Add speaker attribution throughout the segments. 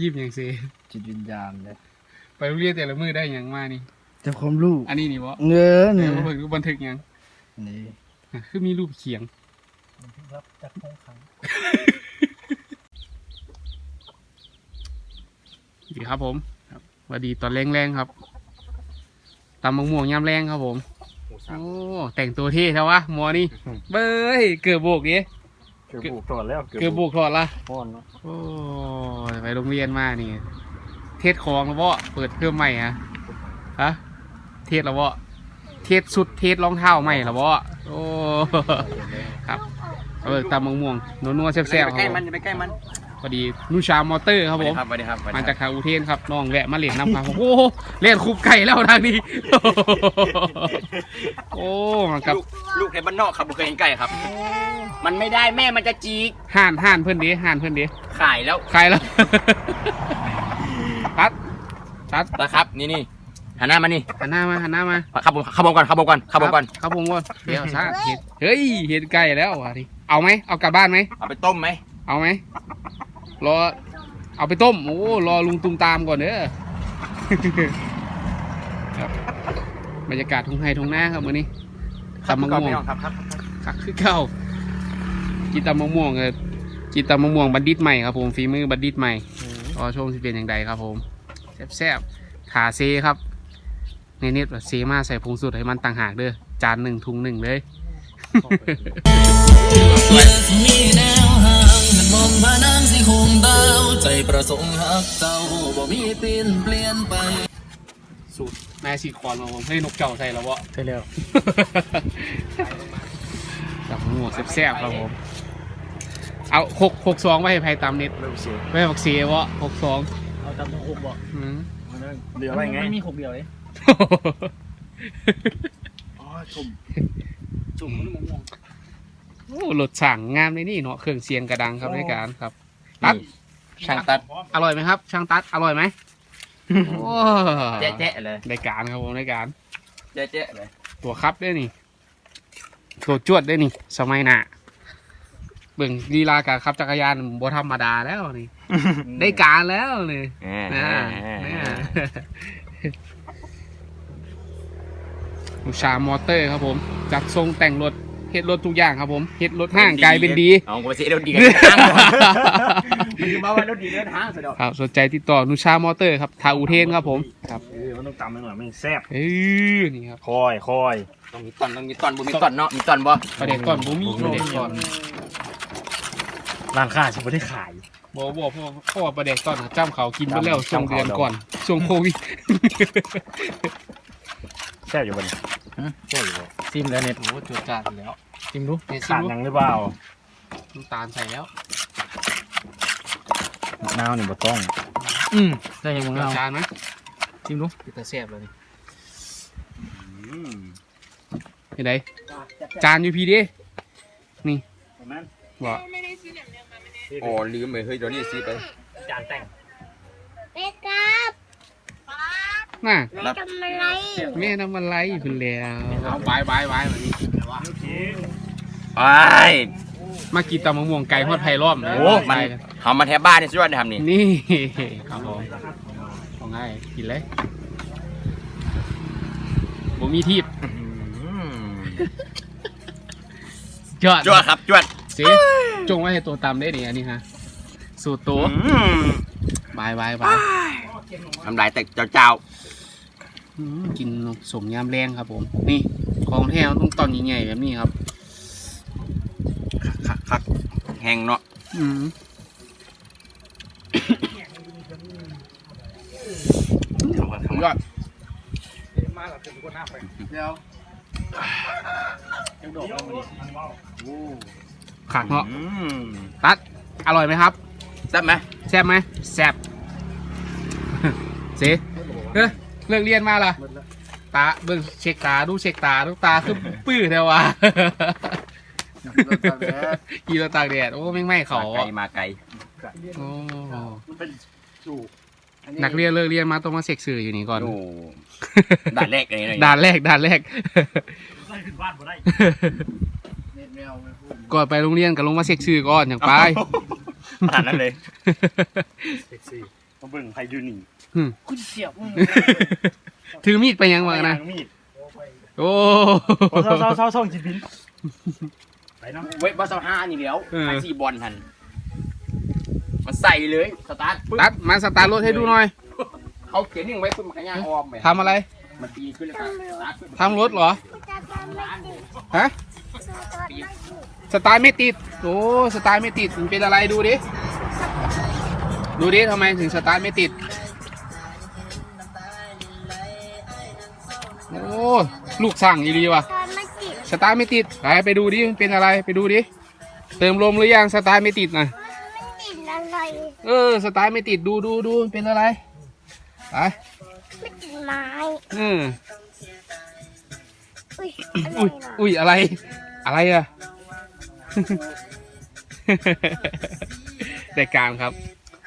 Speaker 1: ยิ้มอย่างเซ
Speaker 2: จิตวิญญาณเลย
Speaker 1: ไปโรงเรียนแต่ละมือได้หยังมานี่
Speaker 2: แต่ความรู้
Speaker 1: อันนี้นี่บ่
Speaker 2: เงิน
Speaker 1: เดี๋ยวเพิ่งดูบันทึกหยัง
Speaker 2: นี่
Speaker 1: อะคือมีรูปเขียง
Speaker 2: รับจากห้องขัง
Speaker 1: ดีครับผมครับสวัสดีตอนแรงๆครับตำมะม่วงยามแรงครับผม โอ้แต่งตัวเท่ใช่วะหมอนี่ เบ้ยเกือบโบกดิ
Speaker 2: เกือบบุกถอดแล้ว
Speaker 1: เกือบโบกถอดละ
Speaker 2: พ่อนเนาะ
Speaker 1: โอ้ยไปโรงเรียนมานี่ เทศของแล้วบ่เปิดเครื่องใหม่ฮะฮะเทศแล้วบ่เทศสุดเทศรองเท้าใหม่แล้วบ่โอ้ครับเออตำมะม่วงนัวๆแซ่บๆครับ
Speaker 3: ใกล้
Speaker 1: ผม
Speaker 3: มันอย่าไปใกล้มัน
Speaker 1: พอดีนุชามอเตอร์ครับผม
Speaker 3: สวัสดีครับสวัส
Speaker 1: มา
Speaker 3: ดีค
Speaker 1: จา
Speaker 3: รับ
Speaker 1: กทางอุเทนครับน้องแวะมาเล่นน้ำครับโอ้โหเล่นคุบไก่แล้วทางนี้ โอ้มันกับ
Speaker 3: ลูกลูกในบ้านนอกครับผมเคยเห็นไก่ครับ มันไม่ได้แม่มันจะจีก
Speaker 1: ห่านห่านเพื่อนดีห่านเพื่อนดี
Speaker 3: ขายแล้ว
Speaker 1: ใครแล้ว ตัดตัด
Speaker 3: นะครับ นี่นี่หันหน้ามานี่
Speaker 1: หันหน้ามาหันหน้ามา
Speaker 3: ขับผมขับผมก่อนขับผมก่อนขับผมก่อน
Speaker 1: ครับผมก่อนเดี๋ยวซะเห็นเฮ้ยเห็นไก่แล้วว่ะดิเอาไหมเอากลับบ้านไหม
Speaker 3: เอาไปต้มไหม
Speaker 1: เอาไหม รอ เอาไปต้ม โอ้รอลุงตุมตามก่อนเด้อครับบรรยากาศทุ่งไฮทุ่งนาครับมื้อนี้
Speaker 3: ขับ
Speaker 1: ตำมะ
Speaker 3: ก่อน
Speaker 1: ม่วง
Speaker 3: พี่น้องครับครับ
Speaker 1: คักคือเก่ากินตำมะม่วงเลยกินตำมะม่วงบัณฑิตใหม่ครับผมฝีมือบัณฑิตใหม่รอชมสิเป็นอย่างไรครับผมแซ่บๆขาเซครับในเน็ตว่าเซมาใส่ผงสูตรให้มันต่างหากเด้อจานหนึ่งทุงหนึ่งเลย
Speaker 4: มีแนวห่างเห็น มองผ่านน้ำสีโคงดาว ใจประสงค์หักเจ้าบ่มีเปลี่ยนเปลี่ยนไป
Speaker 1: สูตรนายสีคอนมาผมให้นกเจ้าใส่แล้ววะ
Speaker 2: ใช่แล้ว
Speaker 1: กับหมูแซ่บๆครับผม เอาหกหกสองไว้ให้ไพ่ตามเน็ต
Speaker 2: เริ่มเสีย
Speaker 1: ไว้ให้บักเสียวะหกสอง
Speaker 2: เอาตามทั้งหกบ่
Speaker 1: อืม
Speaker 2: เหลืออะไรไงไม่มีหกเดียวเลยอ๋อจุ่มจุ่มมะม่วง
Speaker 1: โอ้รถสั่งงามเลยนี่เนาะเครื่องเสียงกระดังครับในการครับตัด
Speaker 3: ช่างตัด
Speaker 1: อร่อยไหมครับ ช่างตัดอร่อยไหมโอ้
Speaker 3: แจ๊ะแจ๊ะเลย
Speaker 1: ในการครับผมในการ
Speaker 3: แจ๊ะแจ๊ะเลย
Speaker 1: ตัวครับด้วยนี่ตัวจวดด้วยนี่ สมัยหน้าเบิ่งลีลาการขับจักรยานบ่ธรรมดาแล้วนี่ ได้การแล้วนี่นะนะลูกชามอเตอร์ครับผม จัดทรงแต่งรถ เฮ็ดรถทุกอย่างครับผมเฮ็ดรถห้างกลายเป็นดี
Speaker 3: เอาไปเสียรถดีกันทางมันคือมาว่ารถดีเดินทางสะดวก
Speaker 1: ครับสนใจติดต่อนุชามอเตอร์ครับทาอุเทนครับผมครับ
Speaker 2: เออมันต้องตำไปหน่อยไม่แซ่บ
Speaker 1: เออนี่ครับ
Speaker 2: คอยคอย
Speaker 3: ต้องมีตอนต้องมีตอนบ่มีตอนเนาะมีตอนบ่
Speaker 1: ประเด็นก่อนบูมีประเด็นก่อน
Speaker 2: ร้านค้าฉันไม่ได้ขาย
Speaker 1: บอบอเพราะว่าเพราะว่าประเด็นก่อนจ้ำเขากินไปแล้วช่วงเดือนก่อนช่วงโควิด
Speaker 2: แซ่บอยู่บน แซ่บอยู่บ่ซิมแล้วเน็ต
Speaker 1: โอ้จุดจานแล้ว
Speaker 2: ซิมดู
Speaker 1: เนี่ยซิ
Speaker 2: ขาด
Speaker 1: ดู
Speaker 2: ยังหรือเปล่า
Speaker 1: น้ำตาลใส่แล้ว
Speaker 2: มะนาวนี่บ่ต้อง
Speaker 1: อืม
Speaker 2: ใช่ยังมะ
Speaker 1: จุ
Speaker 2: นาว
Speaker 1: จานไหม
Speaker 2: ซิมดู
Speaker 1: จะแซ่บแล้วนี่เห็นไหนจานอยู่พี่ดินี่บอก
Speaker 3: โอ้ลืมเลยเฮ้ยเดี๋ยวนี้ซื้อไป
Speaker 2: จานแต่ง
Speaker 5: แม่ครับ
Speaker 1: น่ะ
Speaker 5: แม่ทำอะไร
Speaker 1: แม่ทำอะไรคุณแล้วเอาบายบายบายวันนี้
Speaker 3: ไป
Speaker 1: มากินตำมะม่วงไก่ฮอดไผ่ล้อมเลย
Speaker 3: โอ้มันทำมาแทบบ้านนี่สุดยอดเลยทำนี่
Speaker 1: นี่ครับผมของง่ายกินเลยผมมีทีบยอด
Speaker 3: จวดครับจวด
Speaker 1: สิจงไว้ให้ตัวตำได้ดิอันนี้ฮะ สูตรตัว
Speaker 3: อืม
Speaker 1: บายบายบาย
Speaker 3: ทำลายแต่เจ้า
Speaker 1: อืมกินสมยามแรงครับผม นี่ของแท้มันต้องตอนใหญ่ๆแบบนี้ครับ
Speaker 3: ๆคักคักแห้งเนาะ
Speaker 1: อืมยอดขาดเหาะ
Speaker 3: อืม
Speaker 1: ตัดอร่อยไหมครับ
Speaker 3: แซ่บไหม
Speaker 1: แซ่บไหมแซ่บ สิเฮ้ยเลิกเรียนมาล่ะ ตาเบิ่งเช็คตาดูเช็คตาดูตาคือปื้อแท้วะกีรถตากแดดโอ้แม่งไม่เขา
Speaker 3: มาไกล
Speaker 1: อะ
Speaker 3: มาไกล
Speaker 1: โอ้
Speaker 2: มันเป็นสูบ
Speaker 1: นักเรียนเลิกเรียนมาต้องมาเช็คสื่ออยู่นี่ก่อน
Speaker 3: โอ้ด่านแรกเลยนะ
Speaker 1: ด่านแรกด่านแรก
Speaker 2: ไล่ขึ้นบ้านบ่ได้เน็ตแมวไม่พูด
Speaker 1: ก่อนไปโรงเรียนก็ลงมาเช็คสื่อก่อนอย่างไป
Speaker 2: ขนาดนั้นเลย
Speaker 6: เซ็กซี่
Speaker 2: มาเบิ่งไพยูนี่
Speaker 6: คุณเสียบมึง
Speaker 1: ถือมีดไปยังวะนะ
Speaker 2: มีด
Speaker 1: โอ้
Speaker 6: โอ้เศร้าเศร้าเศร้าเศร้าจิบินไปเนาะ
Speaker 2: เว้ยบอสห้านี่เดียว
Speaker 1: เออ
Speaker 2: ไอซีบอลทันมาใส่เลยสตาร์ทปึ๊บ
Speaker 1: ตัดมาสตาร์ทรถให้ดูหน่อย
Speaker 2: เขาเขียนนิ่งไว้ปึ๊บมันก็ย่างออมไป
Speaker 1: ทำอะไร
Speaker 2: มันตีขึ้นแล้วก็สตาร์ทปึ๊บ
Speaker 1: ทำรถเหรอ
Speaker 5: จะทำไม่ติด
Speaker 1: ฮะ
Speaker 5: จะทำไม่ติด
Speaker 1: สตาร์ทไม่ติด โอ้ สตาร์ทไม่ติดมันเป็นอะไรดูดิ ดูดิทำไมถึงสตาร์ทไม่ติด โอ้ลูกสั่งอีรีว่ะ
Speaker 5: ทำไม่ติด
Speaker 1: สตาร์ทไม่ติดไปไปดูดิมันเป็นอะไรไปดูดิเติมลมหรือยังสตาร์ทไม่ติดนะ
Speaker 5: ไม่ติดอะไร
Speaker 1: เออสตาร์ทไม่ติดดูดูดูมันเป็นอะไรไป
Speaker 5: ไม่ติดไม้
Speaker 1: เออ
Speaker 5: อุ้ยอะไร
Speaker 1: อุ้ย
Speaker 5: นะ
Speaker 1: อุ้ยอะไร อะไรอะรายการครับ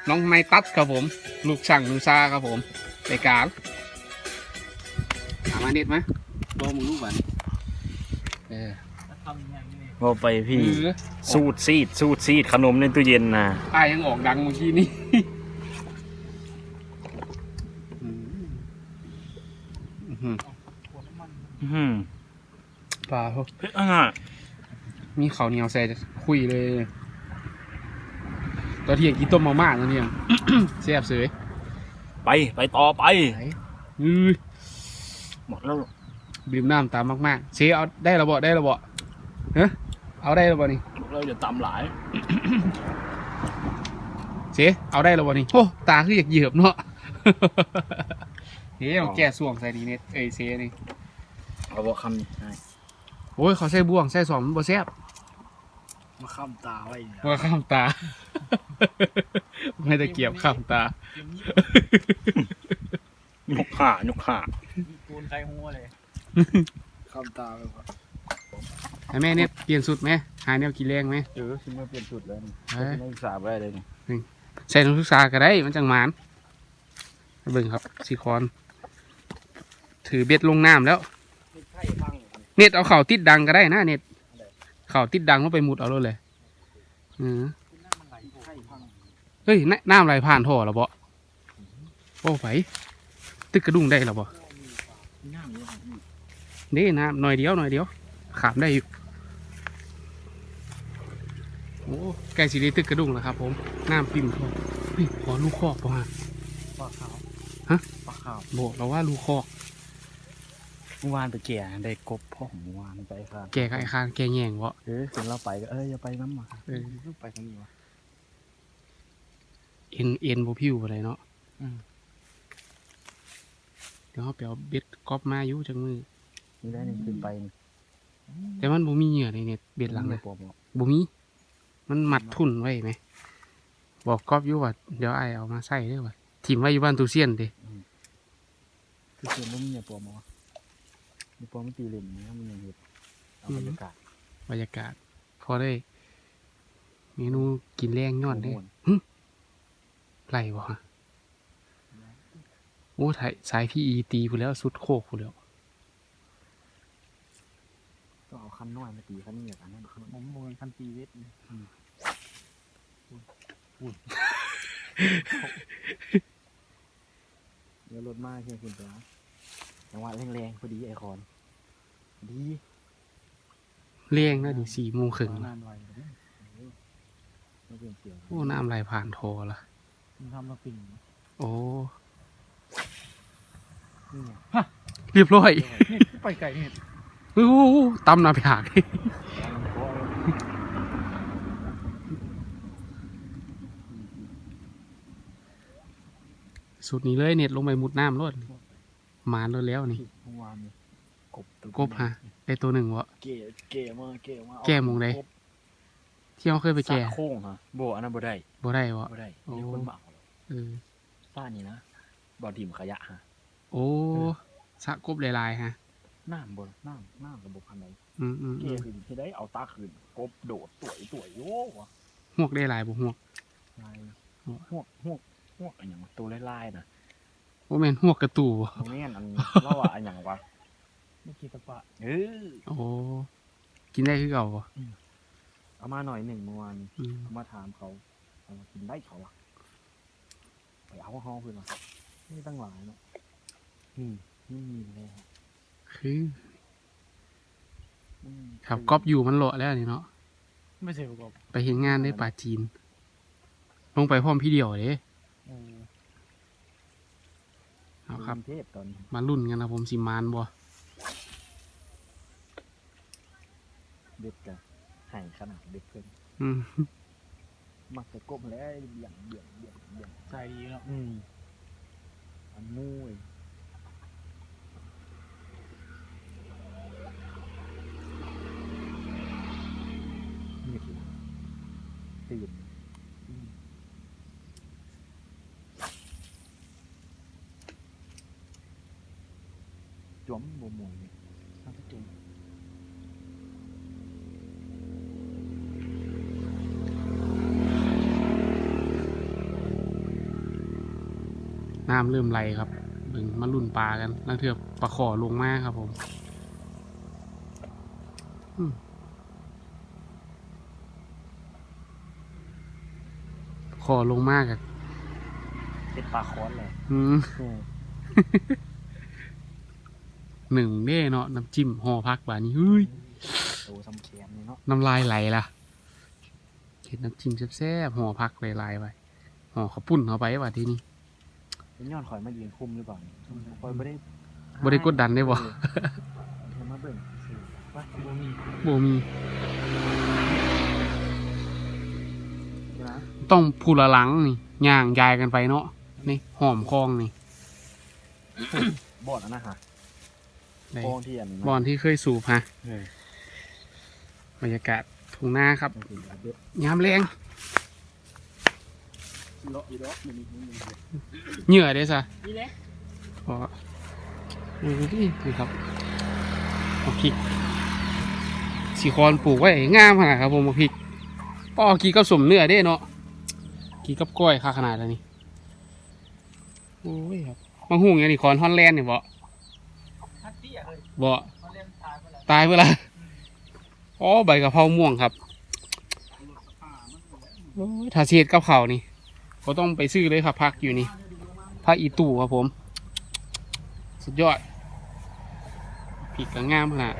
Speaker 1: น้องไม้ตัดครับผม ลูกช่างนูซาครับผมรายการถามมาเด็ดไหมลองมึงลูกวันเออ
Speaker 6: ทำอย่างนี้
Speaker 2: พอไปพี่
Speaker 1: เออ
Speaker 2: สูตรซีด สูตรซีดขนมในตู้เย็นนะ
Speaker 1: อายยังออกดังเมื่อกี้นี่อืมอื้อหือ
Speaker 2: อืม
Speaker 1: ปลาเขา
Speaker 2: เฮ้ยอะ
Speaker 1: มีข้าวเหนียวใส่คุยเลย ตอนเที่ยงกินต้มมาม่าตอนเที่ยง แซ่บเสย
Speaker 2: ไปไปต่อไป
Speaker 1: อือ
Speaker 2: หมดแล้ว
Speaker 1: ดื่มน้ำตามมากๆเชเอาได้ระเบาได้ระเบาเฮ้เอาได้ระเบานี่
Speaker 2: เราจะตำหลาย
Speaker 1: เชเอาได้ระเบานี่โอ้ตาคืออยากเหยือบเนาะเฮ้ยมันแก่ส่วงใส่ดีเน็ตเอ้ยเชนี่
Speaker 2: เอาบอกคำนี้ให้
Speaker 1: โอ้ยเขาใส่บ่วงใส่สอมมันบ่แซ่บ
Speaker 6: มาค้ำตาไว้เนี่ย
Speaker 1: ว่าข้ามตา ไม่ได้เกี่ยวข้ามตา
Speaker 2: ยกขายกขา
Speaker 6: มีปูนใครหัวเลยค้ำตาไปก่อน
Speaker 1: ให้แม่เนี่ยเปลี่ยนสุดไหมหาแนวกินแรงไหม
Speaker 2: เออชิมมาเปลี่ยนจุดแล้วนี่
Speaker 1: เอ้ย
Speaker 2: นักศึกษาไปได้เลยนี่
Speaker 1: ใส่นักศึกษาก็ได้มันจังหมานไปเบิ่งครับสีคอน ถือเบ็ดลงน้ำแล้ว
Speaker 6: ไข่พัง
Speaker 1: เน็ตเอาเข่าติดดังก็ได้นะเน็ตเข่าติดดังแล้วไปมุดเอาเลยเลยอือ
Speaker 6: มันไหลไข่พัง
Speaker 1: เฮ้ยน้ำน้ำไหลผ่านท่อแล้วบ่โอ้ไปตึกกระดุงได้แล้วบ่
Speaker 6: น้ำเยอะ
Speaker 1: นี่น้ำหน่อยเดียวหน่อยเดียวขามได้อยู่โอ้ใกล้สีได้ตึกกระดุงแล้วครับ ผมน้ำปิ่มท่อเฮ้ยขอลูกคอกป่ะฮะ
Speaker 6: ปลาขาว
Speaker 1: ฮะ
Speaker 6: ปลาขาว
Speaker 1: บอกเราว่าลูกคอก
Speaker 2: เมื่อวานไปแก่ได้กบพ่อเมื่อวานไปค่ะ
Speaker 1: แกกับไอ้คานแกแย่งวะ
Speaker 2: เออถึงเราไปก็เอออย่าไปน้ำมา
Speaker 1: เออ
Speaker 6: ลูกไปทางนี้วะ
Speaker 1: เอ็นเอ็นโบพิวอะไรเนาะ
Speaker 6: อืม
Speaker 1: เดี๋ยวเขาไปเอาเบ็ดก๊อปมาอยู่จังมือ
Speaker 2: นี่ได้นี่ขึ้นไปนี่
Speaker 1: แต่มันบ่มีเหยื่อในเน็ตเบ็ดหลังนะ
Speaker 2: ปวดหมด
Speaker 1: บ่มี มันมัดทุนไว้ไหม บอกก๊อฟอยู่ว่าเดี๋ยวไอเอามาใส่เด้อว่าถิ่มไว้อยู่บ้านตูเซียนเด้
Speaker 2: คือเชื่อว่ามีปวดหมดมีปวดไม่ตีเล่นนะมันยังเห็ดเอาบรรยากาศ
Speaker 1: บรรยากาศ พอได้เมนูกินแรงย้อนได้
Speaker 2: ม่ว
Speaker 1: ไรวะโอ้ถ่ายสายพี่อีตีพูแล้วสุดโคกพูแล้ว
Speaker 2: ต้องเอาคันน้อยมาตีคันนี้อย่างนั้น
Speaker 6: ผมมองคันตีเวทนี่
Speaker 2: เดี๋ยวรถมากเพียงคุณไปนะจังหวะแรงๆพอดีไอคอนดี
Speaker 1: เลี้ยงนะดิสี่โมงครึ่ง
Speaker 6: นานไวเลย
Speaker 2: ไม่เปลี่ยนเสียง
Speaker 1: โอ้น้ำไหลผ่านโทรละ
Speaker 6: มันทำมาปิ่ง
Speaker 1: โอ้
Speaker 2: นี่ไง
Speaker 1: เรียบร้อย
Speaker 6: นี่ไปไก่นี่
Speaker 1: โอ้โหตำน้ำผากสุดนี้เลยเน็ตลงไปมุดน้ำรถมานรถแล้วนี่
Speaker 2: เมื่อวานนี่กบตัว
Speaker 1: กบฮะได้ตัวหนึ่งวะ
Speaker 2: เก๋เก๋มากเก๋มาก
Speaker 1: แก้มงใดที่เขาเคยไปแก่
Speaker 2: สะโค้งฮะโบอันนั้นบ่ได้
Speaker 1: บ่ได้วะ
Speaker 2: บ่ได้
Speaker 1: โอ้
Speaker 2: มีคนบัง
Speaker 1: เออ
Speaker 2: ป้านี่นะบ่อถิ่มขยะฮะ
Speaker 1: โอ้สะกบหลายๆฮะ
Speaker 2: น้ำบ่น้ำน้ำระบบพันไหน
Speaker 1: อืมอืมอื
Speaker 2: เก๋
Speaker 1: ม
Speaker 2: ขึ้นที่ได้เอาตาขึ้นกบโดดต่วยต่วยโย่วะ
Speaker 1: หวกได้หลายบ่หวก
Speaker 2: ลาย
Speaker 1: โอ้
Speaker 2: หวกหวกหวกอันอย่างวะตัวลายๆนะ
Speaker 1: โอ้แม่นหวกกระตูบ่
Speaker 2: ตรงนี้อันเล่าว่าอันอย่างวะ
Speaker 6: เมื่อกี้ตะปะ
Speaker 2: เออ
Speaker 1: โอ้กินได้คือเก่าบ่
Speaker 2: เอามาหน่อยหนึ่งเมื่อวาน
Speaker 1: อืม
Speaker 2: เอามาถามเขาเอเขาว่ากินได้เขาอะ ไปเอาห้องเพื่อนมาไม่ตั้งหลายเนาะนี่นี่มีเลยครับ
Speaker 1: คือ
Speaker 2: อืม
Speaker 1: ขับก๊อปอยู่มันโหละแล้วนี่เนาะ
Speaker 6: ไม่ใช่ประกอบ
Speaker 1: ไปเห็นงานได้ป่าจีน ลงไปพร้อมพี่เดียวเด้
Speaker 2: เออ
Speaker 1: เอาครับ
Speaker 2: กงเทพตอนนี้
Speaker 1: มารุ่นกันนะผมสิมานบ่
Speaker 2: เด็กกันห่างขนาดเด็กเพิ่น
Speaker 1: อืม
Speaker 2: มักจะก้มแล้วเบี่ยงเบี่ยงเบี่ยงเบี่ยง
Speaker 6: ใจดีเนาะ
Speaker 2: อืมอันนู้ยนี่คือตื่นอืมจวมบวมวยนี่น่าจะจวม
Speaker 1: น้ำเริ่มไหลครับเบิ่งมารุ่นปลากันแล้วเถื่อปลาขอลงมาครับผมอืมขอลงมากอะ
Speaker 2: เป็นปลาคอนเลย
Speaker 1: อืมหนึ่งเด้เนาะน้ำจิ้มห่อพักบานี้เฮ้ย
Speaker 2: โตซ้ำแขนนี่เนาะ
Speaker 1: น้ำลายไหลล่ะเห็นน้ำจิ้มแซ่บๆห่อพักลายๆไปห่อข้าวปุ้นเข้าไปว่าที่นี่
Speaker 2: เป็นย้อนคอยมายืนคุมหรือเปล่านี่คอยไม่ได้
Speaker 1: บ่ได้กดดันได้บ่
Speaker 2: เออเธอมาเบิ่งสิว่า
Speaker 6: บ่มี
Speaker 1: โบมี
Speaker 2: นะ
Speaker 1: ต้องพูละหลังนี่ย่างยายกันไปเนาะนี่หอมคลองนี่
Speaker 2: บอดอันนะฮะ
Speaker 1: ได้
Speaker 2: โค้งที่อันนี้นะ
Speaker 1: บอนที่เคยสูบฮะ
Speaker 2: เออบ
Speaker 1: รรยากาศทุ่งนาครับ
Speaker 2: มันคืออาเด็ด
Speaker 1: ยามแรง
Speaker 6: เลาะอีดอกมันนี่มันนี่
Speaker 1: เหงื่อเด้ซะ
Speaker 6: นี่แหละ
Speaker 1: พอนี่นี่นี่ครับบักพริกสีคอนปลูกไว้งามขนาดครับผมบักพริกป้อกีกับสมเนื้อเด้เนาะกีกับกล้อยค่าขนาดแล้วนี่โอ้ยครับมาหุ่งอย่างนี้คอนฮอนแลนด์เนี่ยบ่
Speaker 6: ฮัตตี้อะเฮ้ย
Speaker 1: บ่
Speaker 6: เขาเล่นตายไปแล้ว
Speaker 1: ตายเมื่อไรอ๋อใบกะเพราม่วงครับโอ้ยถ้าเสียดกับเขาวนี่ ก็ต้องไปซื้อเลยครับพักอยู่นี่พักอีตู่ครับผม สุดยอดผิดกับงามขนาด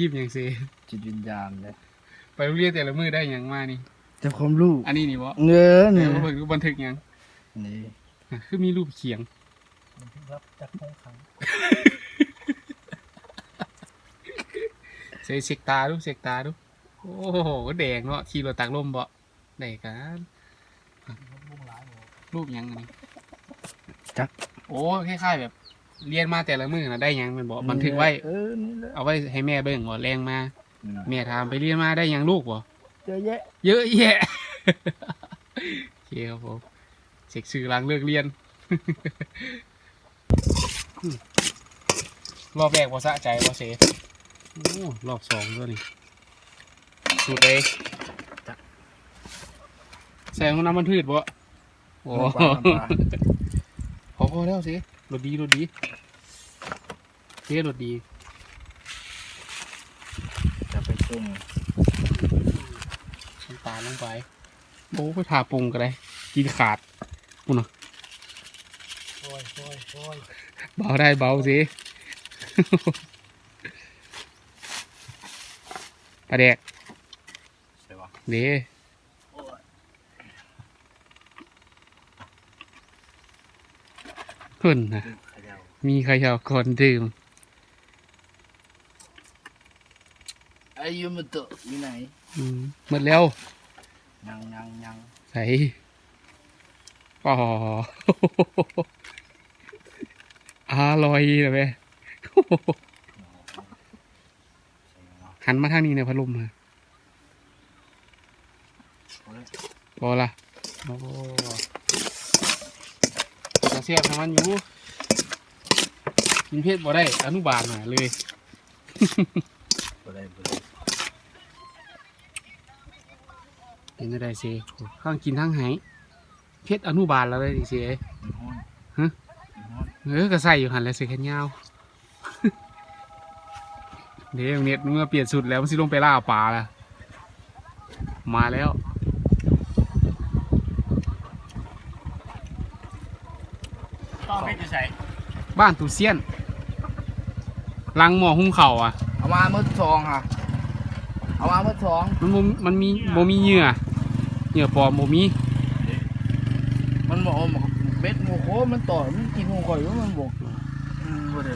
Speaker 1: ยิบอย่างเซ
Speaker 2: จิตวิญญาณเลย
Speaker 1: ไปโรงเรียนแต่ละมือได้อย่างมานี่
Speaker 2: แต่ความรู้
Speaker 1: อันนี้นี่วะ
Speaker 2: เงิน
Speaker 1: เดี๋ยวเพิ่งบันทึกหยัง
Speaker 2: นี่
Speaker 1: คือมีรูปเขียง
Speaker 6: รับจากห้องขัง
Speaker 1: เซเช็คตาดูเช็คตาดู โอ้โหแดงเนาะขี่รถตักลมบ่ได้กัน
Speaker 6: บุ้งหลายหมด
Speaker 1: รูปหยังอันนี้
Speaker 2: จัก
Speaker 1: โอ้คล้ายๆแบบ เรียนมาแต่ละมือนะได้หยังแมันบอกบันทึกไว้
Speaker 2: เออนี่แหละ
Speaker 1: เอาไว้ให้แม่เบิ่งว่าแรงมา
Speaker 2: อืม
Speaker 1: แม่ถามไปเรียนมาได้หยังลูกบ่
Speaker 2: เยอะแยะ
Speaker 1: เยอะแยะโอเคครับผมเช็คชื่อหลังเลิกเรียน รอบแรกว่าสะใจว่าเส โอ้รอบสองด้วยนี่สุดเลยแสงของน้ำมันพืชบ่โอ้
Speaker 2: น้ำปลาน้ำปลา
Speaker 1: พอพอแล้วสิรถดีรถดีเสียรถดี
Speaker 2: จะไปปรุง
Speaker 1: น้ำตาลลงไปโอ้ไปทาปรุงก็ได้กินขาดปุ่นเนาะ
Speaker 6: โอ้ยโอ้ยโอ้ย
Speaker 1: เบาได้เบาสิ ปลาแดก
Speaker 2: ใช่ปะ
Speaker 1: เด้เพิ่นนะ
Speaker 2: เขย่า
Speaker 1: มีใครอยากก่อนดื่ม
Speaker 2: อายุมันโตะอยู่ไหน
Speaker 1: อืมหมดแล้ว
Speaker 2: ยังยังยัง
Speaker 1: ใส่อ๋ออร่อยเลยแม่ หันมาทางนี้เนี่ยพัดลมมา
Speaker 2: เอาเลย
Speaker 1: พอละโอ้จะเสียบทำมันอยู่กินเพชรบ่ได้ อนุบาลมาเลย
Speaker 2: บ่ได้บ่ได้
Speaker 1: เป็นจะได้เสียข้างกินทั้งไหเพชรอนุบาลแล้วเลยดิเสีย
Speaker 2: มันฮ้อน
Speaker 1: ฮะ
Speaker 2: มันฮ้อน
Speaker 1: เออก็ใส่อยู่หันแล้วเสียแค่ยาวม เดี๋ยวเน็ตเมื่อเปลี่ยนสุดแล้วมันสิลงไปล่าปลาแล้วมาแล้ว
Speaker 3: ต้องไม่จะใส่
Speaker 1: บ้านตูเซียนลังหม้อหุ้งเข่าวอะ
Speaker 7: เอามามืดสองค่ะ เอามามืดสอง
Speaker 1: มันบ่มันมีโมมีเหยื่อเหยื่อปลอมโมมี
Speaker 7: มันบอกว่าเบ็ดหมูโคมันต่อมันกินหมูข่อยว่ามันบอกอืมบ่ได้